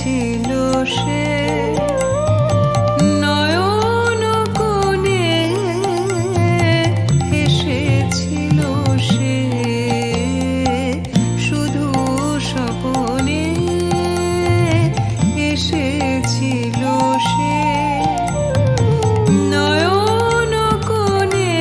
ছিল সে নয়ন কোণে এসেছিল সে। শুধু স্বপনে এসেছিল সে। নয়ন কোণে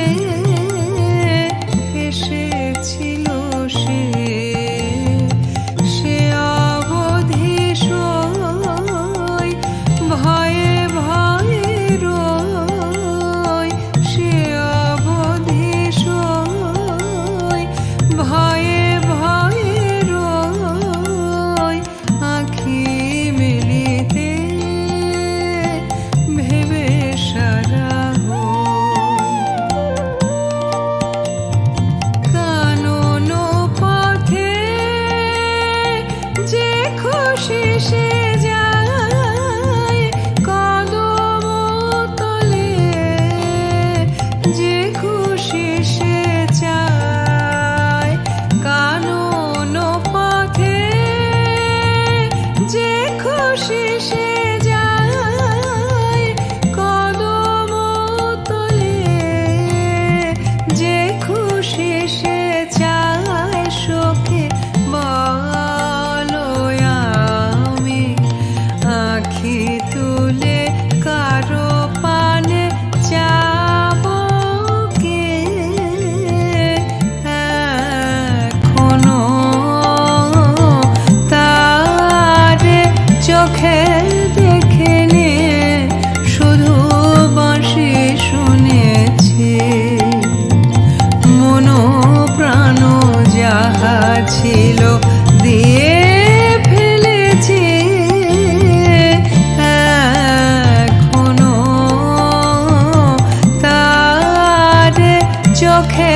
চোখে দেখে নে শুধু বাঁশি শুনেছি। মনো প্রাণ যাহা ছিল দিয়ে চোখে